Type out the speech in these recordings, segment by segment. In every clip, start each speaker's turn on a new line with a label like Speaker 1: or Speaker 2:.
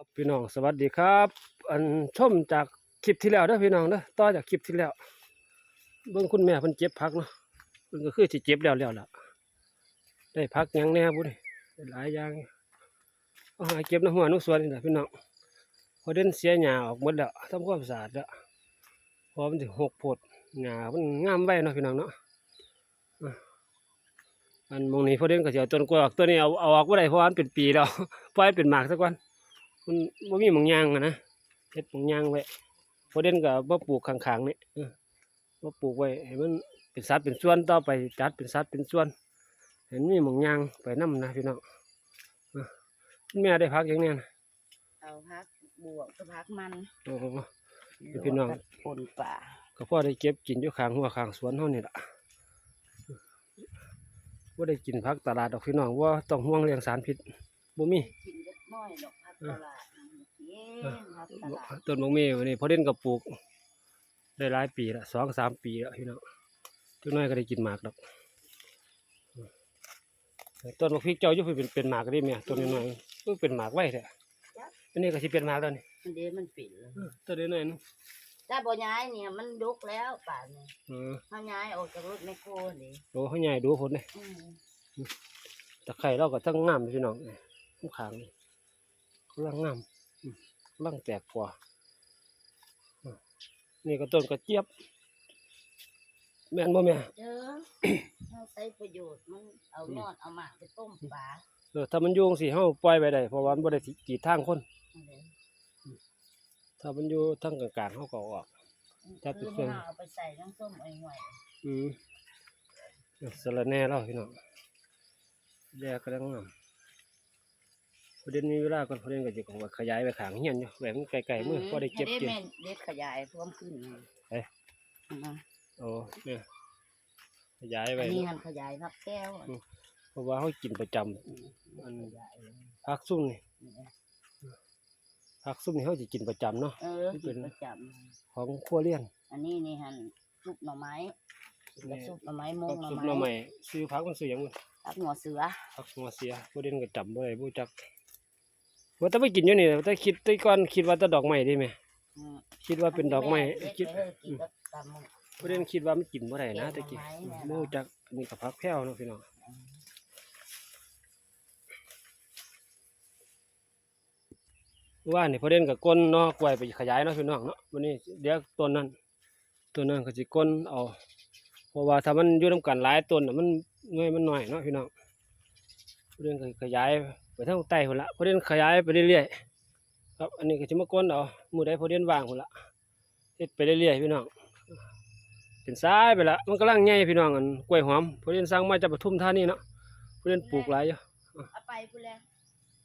Speaker 1: ครับพี่น้องสวัสดีครับ อันชมจากคลิปที่แล้วเด้อพี่น้องเด้อต่อจากคลิปที่แล้วเบิ่งคุณแม่เพิ่นเจ็บพักเนาะเพิ่นก็คือสิเจ็บแล้วแล้วล่ะได้พักยังแน่บุได้ได้หลายอย่างเอาหาเก็บน้ำหัวน้ำสวนนี่แหละพี่น้องพอเด่นเสียหญ้าออกหมดแล้วทำความสะอาดแล้วพอมันสิหกโพดหญ้ามันงามไว้เนาะพี่น้องเนาะอันมองนี้พอเด่นก็สิเอาต้นกล้วออกตัวนี้เอาเอาออกบ่ได้เพราะว่ามันเป็นปีแล้วปล่อยให้เป็นหมากซะก่อน มันบ่มีหมองยางอะนะเฮ็ดหมองยางไว้พอเด่นก็บ่ปลูกข้างๆนี่เออบ่ปลูกไว้ให้มันเป็นสัดเป็นส่วนต่อไปจัดเป็นสัดเป็นส่วน เห็นมีหมองยางไปนํนะพี่น้องเออคุณแม่ได้พักอย่างเนี้ยนะ
Speaker 2: เอาพักบวกก็พักมัน
Speaker 1: โอ้โห พี่น้อง
Speaker 2: ปนป่า
Speaker 1: ก็พอได้เก็บกินอยู่ข้างหัวข้างสวนเฮานี่ล่ะบ่ได้กินผักตลาดดอกพี่น้องว่าต้องห่วงเรื่องสารพิษบ่มี
Speaker 2: กินเล็กน้อยดอกพัก ตลาดต้
Speaker 1: นมะเมวันนี้พอเด่นก็ปลูก ได้หลายปีละสองสามปีแล้วพี่น้องทุกน้อยก็ได้กินหมากดอกต้นมะพริกเจ้ายู่เป็นเป็นหมากได้แม่ต้นน้อยๆเพิ่นเป็นหมากไว้แท้อันนี้ก็สิเป็นหมากแล้วนี่
Speaker 2: มันเดมันปิดเลย
Speaker 1: เออต้นน้อยนึง
Speaker 2: ถ้าบ่ย้ายเนี่ยมันดุกแล้วป่านนี้
Speaker 1: เออ
Speaker 2: ถ้าย้ายออกจากรถไมคโครนี่
Speaker 1: โอ้เขาใหญ่ดูผลเลย
Speaker 2: อืม
Speaker 1: ตะไคร้เราก็ทั้งงามพี่น้องทุกขางนี่ กำลังงามอืมกำลังแตกกว่าอืมนี่ก็ต้นกระเจี๊ยบ แม่นบ่แม่
Speaker 2: เด้อเอาใช้ประโยชน์มันเอายอดเอาหมากไปต้มปลา
Speaker 1: เออถ้ามันอยุ่จั่งสิเฮาปล่อยไปได้เพราะว่ามันบ่ได้กีดทางคน
Speaker 2: เอาเลย
Speaker 1: ถ้ามันอยู่ทางกลางๆเฮาก็เอาออกจัดเป็น
Speaker 2: คืน
Speaker 1: เครื่อง
Speaker 2: เอาไปใส่น้ำส้มไอ้หน่อย
Speaker 1: อืมสะระแหน่เราพี่น้องแยกกำลังงาม ประเด็นมีเวลาก่อนประเด็นก็จะของว่าขยายไปขางเฮียนอยู่แหวมันไกลๆมือพอได้เก็บ
Speaker 2: ให้
Speaker 1: เกี่ยว
Speaker 2: แม่เด็ดขยายเพิ่มขึ้น
Speaker 1: เอ๊ะ
Speaker 2: นะ
Speaker 1: โอ้เนี่ยขยายไป
Speaker 2: อันนี้หันขยายพักแก้ว
Speaker 1: เพราะว่าเขากินประจำอัน
Speaker 2: ขยายเลย
Speaker 1: ผักซุ่มนี่ผักซุ่มนี่เขาจะกินประจำเนาะ
Speaker 2: เออ
Speaker 1: ที่เป็
Speaker 2: กิ
Speaker 1: น
Speaker 2: นประจ
Speaker 1: ของครัวเรียนำ
Speaker 2: อันนี้นี่หันซุปหน่อไม้แล้วซุปหน่อไม้ม
Speaker 1: ผั
Speaker 2: ง
Speaker 1: ก
Speaker 2: หน่อ
Speaker 1: ซุป
Speaker 2: ไม้
Speaker 1: หน่อใหม่ซื้อผักมันซื้อหยังบ่
Speaker 2: ผักหัวเสือ
Speaker 1: ผักหัวเสียประเด็นก็จำบ่ได้บ่จัก ว่าแต่ไปกินอยู่นี่แต่คิดแต่ก่อนคิดว่าแต่ดอกไม้ได้ไหมคิดว่าเป็นดอกไม้คิด
Speaker 2: ปเถอะกินกับตำมึง
Speaker 1: ประเด็นคิดว่ามันกินบ่อได้นะต่กี้
Speaker 2: เก็บดอกไม้แน่นอน
Speaker 1: บ่รู้จักอันนี้ก็ผักแพรวเนาะพี่น้องว่านี่ประเด็นก็ก้นเนาะกล้วยไปขยายเนาะพี่น้องเนาะวันนี้เดี๋ยวต้นนั้นต้นนั้นก็สิก้นเอาเพราะว่าถ้ามันอยู่นํกันหลายต้นน่ะมันเงยมันหน้อยเนาะพี่น้องประเด็นก็ขยาย ไปทางใต้พุ่นละประเด็นขยายไปเรื่อยๆครับอันนี้ก็สิมาก้นเอามื้อใดประเด็นว่างพุ่นละเฮ็ดไปเรื่อยๆพี่น้องเป็นซ้ายไปละมันกำลังใหญ่พี่น้องอันกล้วยหอมเพราะเรียนสร้างมาจากปทุมธานีเนาะเพราะเรียนปลูกหลายอยู่
Speaker 2: เอาไปพุ่นแล้ว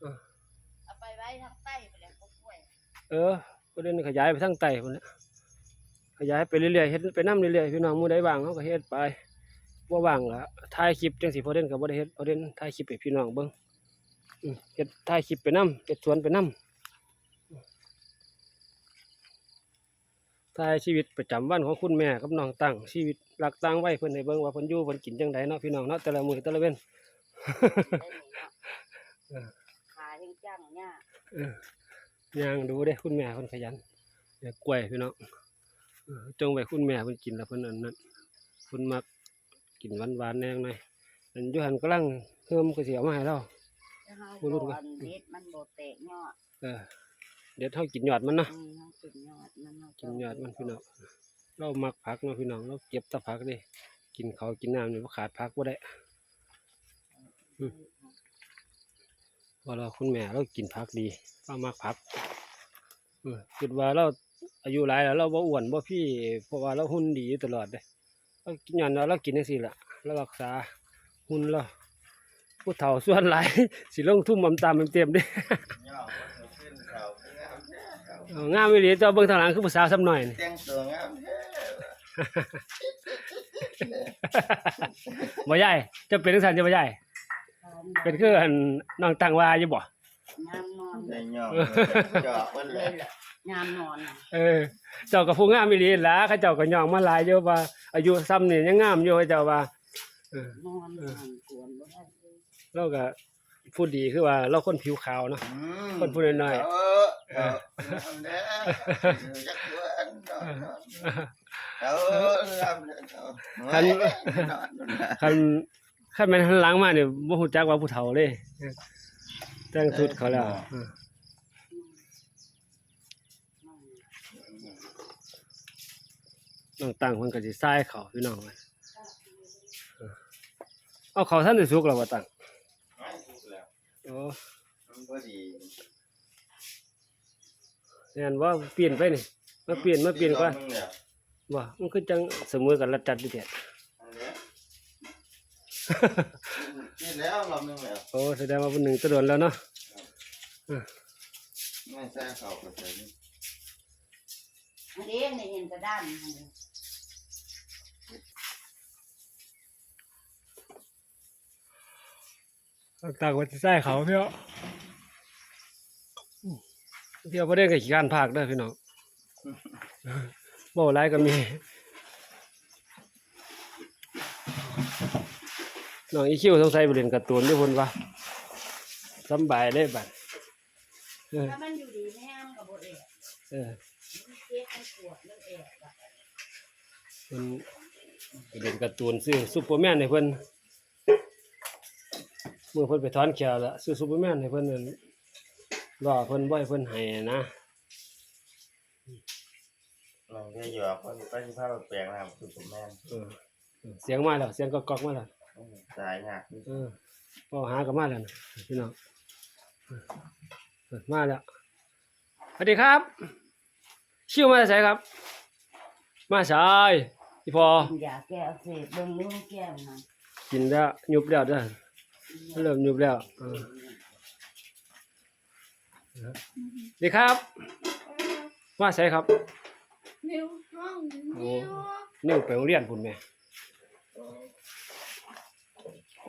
Speaker 1: เออ
Speaker 2: เอาไปไว้ทางใต้พุ่นแล้วพวกกล้วย
Speaker 1: เออเพราะเรียนขยายไปทางใต้พุ่นละขยายไปเรื่อยๆเฮ็ดไปนํเรื่อยๆพี่น้องมื้อใดว่างเขาก็เฮ็ดไปบ่ว่างก็ถ่ายคลิปจังซี่เพราะเรียนก็บ่ได้เฮ็ดเพราะเรียนถ่ายคลิปให้พี่น้องเบิ่งอืม เฮ็ดถ่ายคลิปไปนํเฮ็ดสวนไปนํถ่ายชีวิตประจำวันของคุณแม่กับน้องตั้งชีวิตหลักตั้งไว้เพิ่นให้เบิ่งว่าเพิ่นอยู่เพิ่นกินจังไดเนาะพี่น้องเนาะแต่ละมื้อแต่ละเว้น
Speaker 2: ได้หนีเนาะขาแห้งจังเนี่ย
Speaker 1: เออย่างดูเด้คุณแม่คนขยันเดี๋ยวกล้วยพี่น้องเออจงไว้คุณแม่เพิ่นกินแล้วเพิ่นอันนั้นเพิ่นมักกินหวานๆแน่หน่อยอันอยู่หันกำลังเพิ่มก็สิเอามาให้เรา
Speaker 2: ถ้าเฮา
Speaker 1: บ่รู้
Speaker 2: บ่
Speaker 1: กัน
Speaker 2: อันเด็ดมันบ่แตกยอด
Speaker 1: เออเดี๋ยวเฮากินยอดมันเนาะ
Speaker 2: อืมเฮากินยอดมันเฮา
Speaker 1: กินยอดมันพี่น้องเรามักผักเนาะพี่น้องเราเก็บแตะผักเด้กินข้าวกินน้ำนี่บ่ขาดผักบ่ได้เพราะเราคุณแม่เรากินผักดีเรามักผักเออคิดว่าเราอายุหลายแล้ว เราบ่อ้วนบ่พี่เพราะว่าเราหุ่นดีอยู่ตลอดเลยเรากินหยันว่าเรากินจังซี่ล่ะเรารักษาหุ่นเรา ผู้เฒ่าส่วนหลายสิลงทุ่มอำตามเต็มๆเด้
Speaker 3: ย่อมันขึ้นเขางามแท้เขา
Speaker 1: เอางามอีหลีเจ้าเบิ่งทางหลังคือผู้สาวซ้ำหน่อยนี่
Speaker 3: แต่งตัวงามแท้
Speaker 1: บ่ใหญ่จะเป็นจังซั่นจะบ่ใหญ่เป็นคืออันน้องตั้งว่าอยู่บ่
Speaker 2: ยามนอน
Speaker 3: ได้ย่อเจาะมัน
Speaker 2: เล
Speaker 3: เลยย
Speaker 2: ล่ะยามนอนน่ะ
Speaker 1: เออ เจ้าก็ผู้งามอีหลีล่ะเขาเจ้าก็ย่องมาหลายอยู่ว่าอายุซ้ำนี่ยังงามอยู่เขาเจ้าว่าเออน
Speaker 2: อนนอนกวนบ่ได้ เลย
Speaker 1: เราก็พูดดีคือว่าเราคนผิวขาวเนาะ
Speaker 3: อืม
Speaker 1: คนพูดน้อยๆ
Speaker 3: เออเอาเอาเด้อจักตัวอันนอนนอนเอาเอาเอาเอานอนนอน
Speaker 1: คันคันแม่นหันหลังมาเนี่ยบ่ฮู้จักว่าผู้เฒ่าเลยแต่งชุดเขาแล้วเออน้องตั้งเพิ่นก็สิทรายเขาพี่น้องเอ้ยเออเอาเขาท่านได้สุกแล้วบ่ตั้ง
Speaker 3: ไม่ถูกแล้ว
Speaker 1: โอ้
Speaker 3: มันก็ดี
Speaker 1: แม่นว่าเปลี่ยนไปนี่มาเปลี่ยนมาเปลี่ยนก่อน
Speaker 3: มึงเนี่ย
Speaker 1: ว่ามันคือจังเสมอกันรัดจัดอยู่แท้
Speaker 3: อันเนี้ยกินแล้วรอบนึงแล้ว
Speaker 1: โอ้แสดงว่าเพิ่นหนึ่งตะโดนแล้วเนาะ
Speaker 3: ไม่ใช่เขาก็ใช่นี่
Speaker 2: อันนี้ในเห็นกระด้านอันนี้
Speaker 1: ต่างๆว่าสิทรายเขาพี่น้องเที่ยวบ่ได้ก็ขี้การภาคเด้อพี่น้องบ่หลายก็มีน้องอีคิวสงสัยไปเรียนการ์ตูนด้วยพุ่นว่าสำบายเลยบัดเออ
Speaker 2: ถ้ามันอยู่ดีแม่มันกับโบเอะ
Speaker 1: เออ
Speaker 2: มันเจ็บมันปวดมันเอะแบบ
Speaker 1: เพิ่นไปเรียนการ์ตูนซื้อซุปเปอร์แมนให้เพิ่นเมื่อเพิ่นไปถอนแขวแล้วซื้อซุปเปอร์แมนให้เพิ่นนั่นรอเพิ่นบ่ให้เพิ่นให้นะ
Speaker 3: เราแค่หยอกคนไปที่ภาพแปลงนะครับคือผมแม่น
Speaker 1: เออเออเสียงมาแล้วเสียงก็กอกมาแล้ว
Speaker 3: สายหัก
Speaker 1: เออพอหากับมาแล้วนะพี่น้องเออเออมาแล้วสวัสดีครับ ชิวมาจากไสครับ มาสายพี่พอ
Speaker 2: กินยาแก้อักเสบเบิ่งนิ้วแก้มนะ
Speaker 1: กินแล้วยุบแล้วเด้อ เริ่มยุบแล้วเออสวัสดีครับ มาใส่ครับ
Speaker 4: นิ้วห้อง
Speaker 1: โอ้
Speaker 4: นิ้ว
Speaker 1: นิ่วไปโรงเรียนพุ่นแม่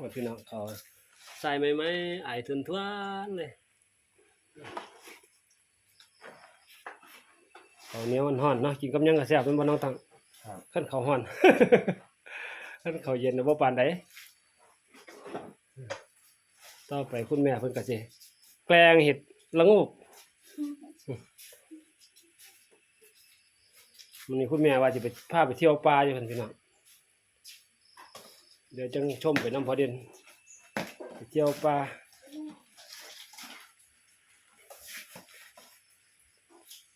Speaker 1: ว่าพี่น้องเขาใส่ไหมไหมไอายทุนทวนเลยเขาวเหนี้ยวมันห่อนเนาะกินกับหยังก็แซ่บเป็นบ่น้องตัง
Speaker 3: ครับ
Speaker 1: ขั้นเขาวห่อนขั้นเขาวเย็นน่ะบ่ปานใด ต่อไปคุณแม่เพิ่นก็สิแกลงเห็ดละงูกมันนี้คุณแม่ว่าจะไปพาไปเที่ยวป่าอยู่เพิ่นพี่น้องเดี๋ยวจังชมไปน้ำพอเด่นไปเที่ยวป่า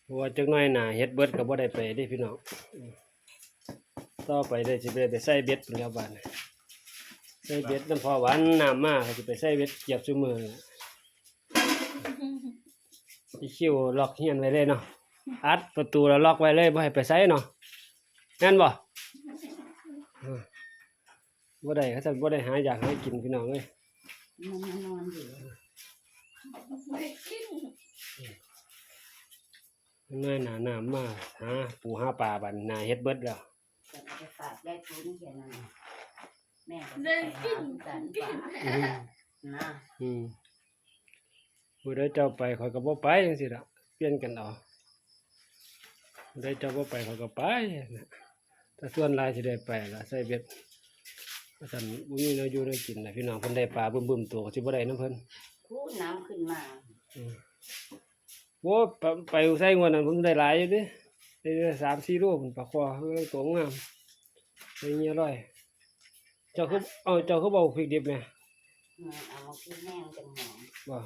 Speaker 1: เพราะว่าจักหน่อยหน่าเฮ็ดเบิดก็บ่ได้ไปด้พี่น้องต่อไปได้สิไปไปใส่เบ็ดเป็นแล้วบาดนี้ ใส่เบ็ดน้ำพอหวานน้ำมาก็สิไปใส่เบ็ดเกียบซุมือน่ะอีคิวล็อกเฮียนไว้เลยเนาะอัดประตูแล้วล็อกไว้เลยบ่ให้ไปใส่เนาะแม่นบ่เออบ่ได้เขาจะบ่ได้หาอยากหากินพี่น้องเอ้ย
Speaker 2: มันมานอนอยู่
Speaker 4: ไม่กิน
Speaker 1: น้อยหนาน้ำมาหาปูหาปลาบัดหนาเฮ็ดเบิดแล้ว
Speaker 2: แต่มันจะฝากได้ทุนแค่นั้น แม่ก็
Speaker 4: เดิ
Speaker 2: ไป
Speaker 4: น
Speaker 2: หา
Speaker 4: กิน
Speaker 2: ทุนกัน
Speaker 4: กิน
Speaker 2: ฝากนะ
Speaker 1: อืมผู้ใดเจ้าไปข่อยก็บ่ไปจังซี่ล่ะเปลี่ยนกันเอาผู้ใดเจ้าบ่ไปข่อยก็ไปนะแต่ส่วนหลายสิได้ไปล่ะใส่เบ็ดว่าซั่นบ่มีแนวอยู่แนวกินน่ะพี่น้องเพิ่นได้ปลาบึ้มๆตัวก็สิบ่ได้นํเพิ่น
Speaker 2: พูดน้ำขึ้นมา
Speaker 1: อืมโอ้ไปไปใส่งวดนั้นผมได้หลายอยู่เด้ได้3 4โลพุ่นปลาคอเอ้ยตัวงามได้เงี้ยร้อย เจ้าคือเอาเจ้าคือบ่เอาพริกดิบแหม
Speaker 2: เอามาขึ้นแห้งจังหอม
Speaker 1: บ่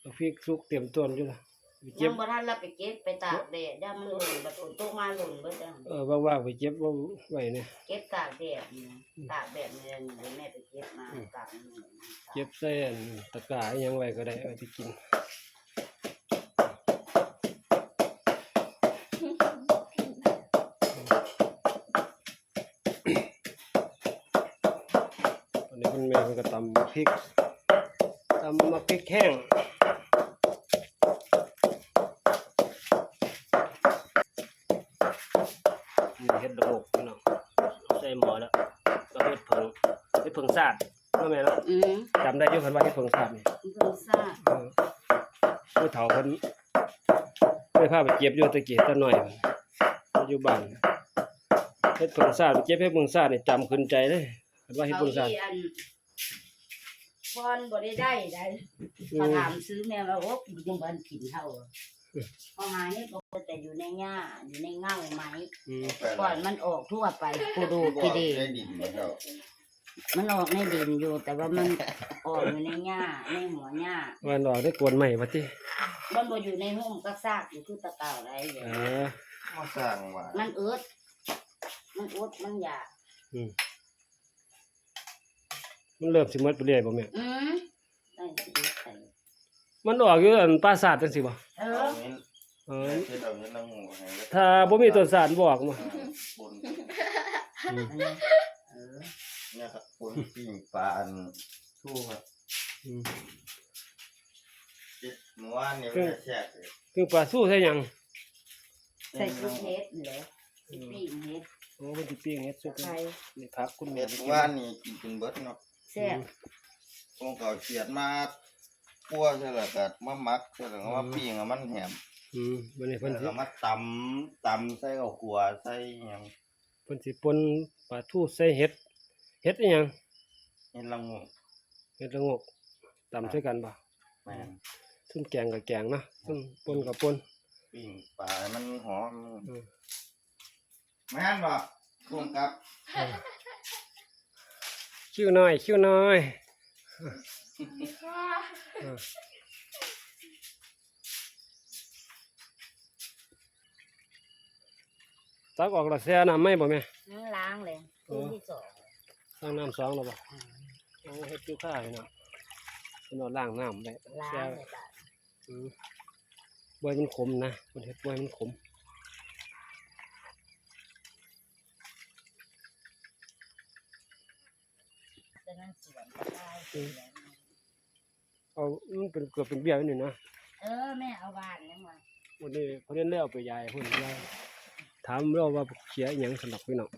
Speaker 1: เอาพริกสุกเตรียมต้นอยู่ล่ะไปเก็
Speaker 2: ยั
Speaker 1: บ
Speaker 2: งบ่ทันเราไปเก็บไปตากแดดย่ามันหล่นบัดฝนตกมาหล่นเบิดจัง
Speaker 1: เออว่างๆไปเก็บไว้ไว้เนี่ย
Speaker 2: เก็บตากแดดนี่ตากแดดนี่เดี๋ยวแม่ไปเก็บมาตากนี่
Speaker 1: เก็บใส่อันตะกร้าอิหยังไว้ก็ได้เอาไปกิน ก็ตำพริกตำมาพริกแห้งนี่เฮ็ดดอกโอกพี่น้องใส่หม้อแล้วก็เฮ็ดเผิงเฮ็ดเผิงซาดเนาะแม่เนาะ
Speaker 2: อืม
Speaker 1: จำได้อยู่เพิ่นว่าเฮ็ดเผิงซาดนี่
Speaker 2: เพิ่งทราบ
Speaker 1: เออผู้เฒ่าเพิ่นได้พาไปเก็บอยู่ตะกี้ตะหน่อยปัจจุบันเฮ็ดเผิงซาดไปเก็บเฮ็ดเผิงซาดนี่จำขึ้นใจเลยเพิ่นว่าเฮ็ด
Speaker 2: เขา
Speaker 1: เผิงซาด
Speaker 2: อีอันพรบ่ได้ได้ได้พอถามซื้อแม่ว่าโอ้ยังบันกินเท่าพอหานี่ก็แต่อยู่ในหญ้าอยู่ในเง่าไม้
Speaker 1: อืม
Speaker 2: ก่อนมันออกทั่วไปกูดู
Speaker 3: ก็
Speaker 2: กี่ดี
Speaker 3: ได้ดินมาเจ้า
Speaker 2: มันออกในดินอยู่ แต่ว่ามันออกอยู่ในหญ้าในหัวหญ้า
Speaker 1: วันออกได้กวนใหม่ปะติ
Speaker 2: มันบ่อยู่ในหุ้มก็ซากอยู่คือตะเก่าอะไรอย่าง
Speaker 1: เอ
Speaker 2: เงี้ย
Speaker 1: อ
Speaker 3: มาสร้างว่า
Speaker 2: มันเอิดมันอุดมันอยาก
Speaker 1: อื มมันเริ่มสิหมดไปเรื่อยบ่แม่
Speaker 2: อืมได้สิใส่
Speaker 1: มันออกอยู่อันปราสาทจังซี่บ่
Speaker 2: เอ
Speaker 3: เอา
Speaker 2: อ
Speaker 3: เงิน
Speaker 1: เออ
Speaker 3: เฮ็ดเอาเงินนางงูให้เด้อ
Speaker 1: ถ้าบ่มีต้นสารบ่ออกมา
Speaker 3: เออบน
Speaker 1: อืม
Speaker 2: อันนี้เออ
Speaker 3: เนี่ยครับบนปิ้งปลาอันทู่ครับ
Speaker 1: อืม
Speaker 3: เจ็ดเมื่อวานนี่มันจะแซ่บเลย
Speaker 1: คือปลาสู้ใส่หยัง
Speaker 2: ใส่ชุดเฮ็ดนี่แหละสิปิ้งเฮ็ด
Speaker 1: โอ้มันสิปิ้งเฮ็ดสุก
Speaker 2: ไข่
Speaker 1: นี่พักคุณแม่
Speaker 3: เม็ด
Speaker 1: ไป
Speaker 3: เมื่
Speaker 1: กิ
Speaker 3: อนวานนี่กินเป็นเบิดเนาะ
Speaker 2: แซ่บ
Speaker 3: ผมก็เอาเขียดมาคั่วใช่แล้วก็มาหมักใช่แล้วก็มาปิ้งให้มันแหม
Speaker 1: อืมวันนี้
Speaker 3: แล้
Speaker 1: เพิ่น
Speaker 3: ว
Speaker 1: สิ
Speaker 3: ก็มาตำตำใส่ข้าวคั่วใส่หยัง
Speaker 1: เพิ่นสิปนปลาทูใส่เห็ดเห็ดอีหยัง
Speaker 3: เฮ็ดละงู
Speaker 1: เห็ดละโงกตำใส่กันบ่
Speaker 3: แม่น
Speaker 1: ซึ่งแกงกับแกงเนาะซึ่งปนกับปน
Speaker 3: ปิ้งปลาให้มันหอม
Speaker 1: อืม
Speaker 3: แม่นบ่พุ่งกับ
Speaker 1: คิ้วน้อย คิ้วน้อย
Speaker 4: ค่ะ
Speaker 1: เออตักออกและแซ่น้ำไหม่บ่แม่
Speaker 2: นั่งล้างเลย
Speaker 1: โอ้
Speaker 2: คืนที่สอง
Speaker 1: ล้างน้ำสองแล้วบ่โอ้เฮ็ดอยู่ข้าพี่น้องเพิ่นเอาล้างน้ำไว้
Speaker 2: ล้า
Speaker 1: แซ่
Speaker 2: งเลยจ้ะ
Speaker 1: อืมบ่ให้มันขมนะเพิ่นเฮ็ดบ่ให้มันขม
Speaker 2: แต่นั่นสวนก็ได้สวน
Speaker 1: เอามันเป็นเกือบเป็นเบี้ยอยู่นี่นะ
Speaker 2: เออแม่เอาบ้านยังมา
Speaker 1: วันนี้เขาเล่นแล้วเอาไปยายพุ่นยายถามเราว่าเขียอหยังสำหรับพี่น้อง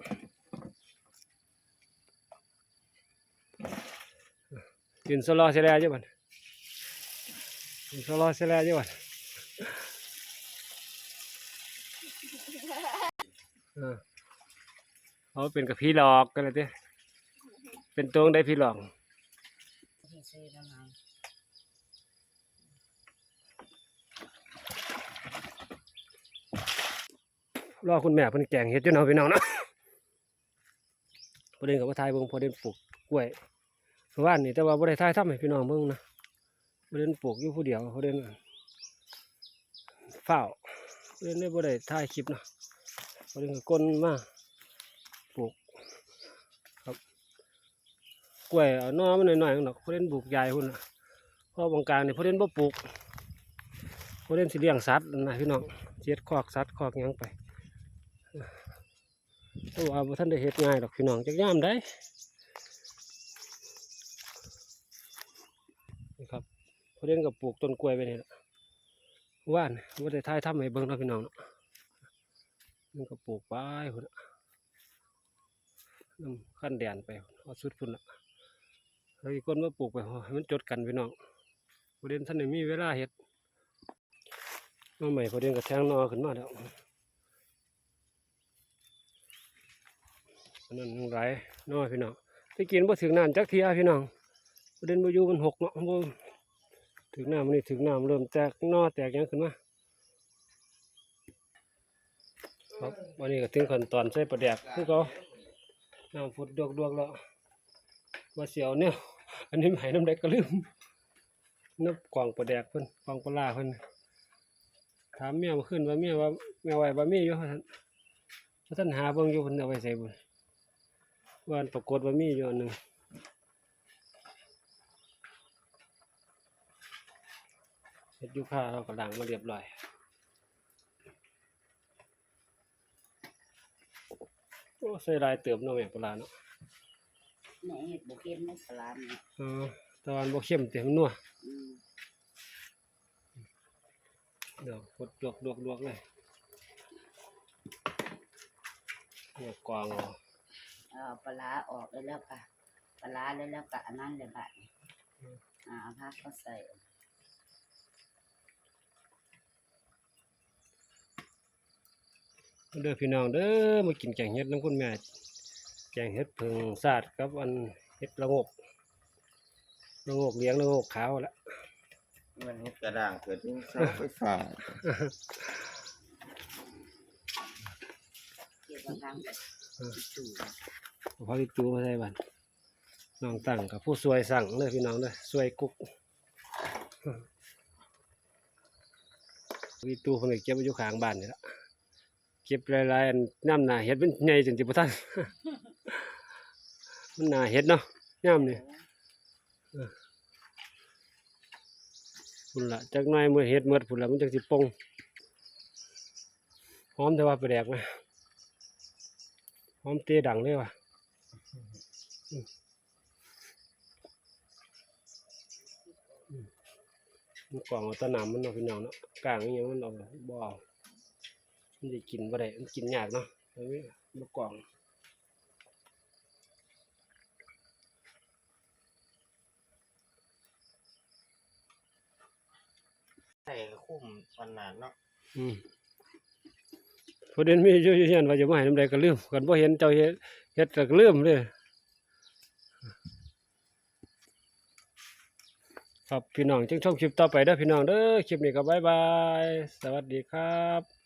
Speaker 1: กินสลอเสยแลจ้ะบัดกินสลอเสยแลจ้ะบัดเออเอาเป็นกับพี่หลอกกันเลยเด้ เป็นตัวได้พี่หลอก
Speaker 2: ที่ซื้อแล้วไง
Speaker 1: รอคุณแม่เพิ่นแกงเฮ็ดอยู่เนาะพี่น้องนาะพอเด่นกับว่าทายเบิ่งพอเด่นปลูกกล้วยเมื่อวานนี่แต่ว่าบ่ได้ทายทำให้พี่น้องเบิ่งนะพอเด่นปลูกอยู่ผู้เดียวพอเด่นเฝ้าวพอเด่นได้บ่ได้ถ่ายคลิปนาะพอเด่นก็ก้นมาปลูกครับ กล้วยเอาน้อมันหน่อยๆดอกพอเด่นปลูกใหญ่พุ่นน่ะพราะบางกลางนี่ยพอเด่นบ่ปลูกพอเด่นสิเลี้ยงสัตว์นะพี่น้องเจ็ดคอกสัตว์คอกยังไปเพระว่าบ่ท่านได้เฮ็ดง่ายดอกพี่น้องจักยามได้นี่ครับพอเด่นกับปลูกต้นกล้วยไปนี่แหละว่านบ่ได้ทายทำให้เบิ่งเนาะพี่น้องเนาะมันก็ปลูกไปพุ่นน่ะนำขั้นแดนไปเอาสุดพุ่นน่ะ แล้วอีกคนมาปลูกไปให้มันจดกันพี่น้องพอเด่นท่านมีเวลาเฮ็ดมาใหม่พอเด่นก็แทงนอขึ้นมาแล้วอันนั้นหลายน้อพี่น้องไปกินบ่ถึงน้ำจักเทียพี่น้องประเด็นบ่อยู่มันหกเนาะบ่ถึงน้ำมันนี่ถึงน้ำเริ่มแตกนอแตกยังขึ้นมาครับวันนี้ก็ถึงขั้นตอนใส่ปลาแดกคือเขาน้ำฝุดดวกดวกๆแล้วว่าเสียวเนี่ย อันนี้หายน้ำแดกก็ลืมนับกล่องปลาแดกเพิ่นกล่องปลาร้าเพิ่นถามเมียมาขึ้นว่าเมียว่าเมียไหวบ่มีอยู่ว่านท่านหาเบิ่งอยู่เพิ่นเอาไว้ใส่บุญวานปรากฏว่ามีอยู่อันหนึ่งเฮ็ดยูค่าเราก็ล้างมาเรียบร้อยโอ้ใส่ลายเติมเนาะแม่ปลาเนาะ
Speaker 2: แม่เห็ดบุกินในสลามเนี่ย
Speaker 1: เออแตะวันบ่เข้มเต็มนนัว
Speaker 2: อืม
Speaker 1: เดี๋ยวกดลวกลวกลวกเลยเนี่ยกวางเอา
Speaker 2: เอาปลาร้าออกเลยแล้วก็ปลาร้าเลยแล้วก็อันนั้นเลยบัดนี้อ่าเอาพักก็ใส่
Speaker 1: เด้อพี่น้องเด้อมากินแกงเห็ดน้ำคุณแม่ แกงเห็ดผึ่งสาดกับอันเห็ดละโงกละโงกเลี้ยงละโงกขาวละ
Speaker 3: มันเฮ็ดกระด้างเกิดที่เสาไฟฟ้า
Speaker 2: เกี่ยวกับทางแบบจู่
Speaker 1: เอาพอที่จูมาใส่บันน้องตั้งกับผู้ช่วยสั่งเลยพี่น้องเลยช่วยกุ๊กวิตูคนนี้เก็บไว้อยู่ข้างบ้านนี่ละเก็บหลายๆอันน้ำหนาเห็ดเป็นใหญ่จนจิบทัน มันหนาเห็ดเนาะย่ำนี่พุ่นละจักน่อยเมื่อเห็ดเมื่อพุ่นละมันจังสิปงหอมแต่ว่าไปแดกไหมหอมเตะดังเลยว่ะมันกล่องเอาตะนำมันเนาพี่น้องเนาะกลางนี่ยังมันเอาบ่เอามันจะกินบ่ได้มันกินยากเนาะเอาไว้มากล่อง
Speaker 3: ใส่ คุ้มวันนานเนาะ
Speaker 1: อืมประเด็นมีอยู่อยู่เห็นว่าจะมาให้น้ำใดก็ลืมกันบ่เห็นเจ้าเฮ็ดเฮ็ดก็ลืมเด้อครับพี่น้องจึงชมคลิปต่อไปเด้อพี่น้องเด้อคลิปนี้ก็บายบาย สวัสดีครับ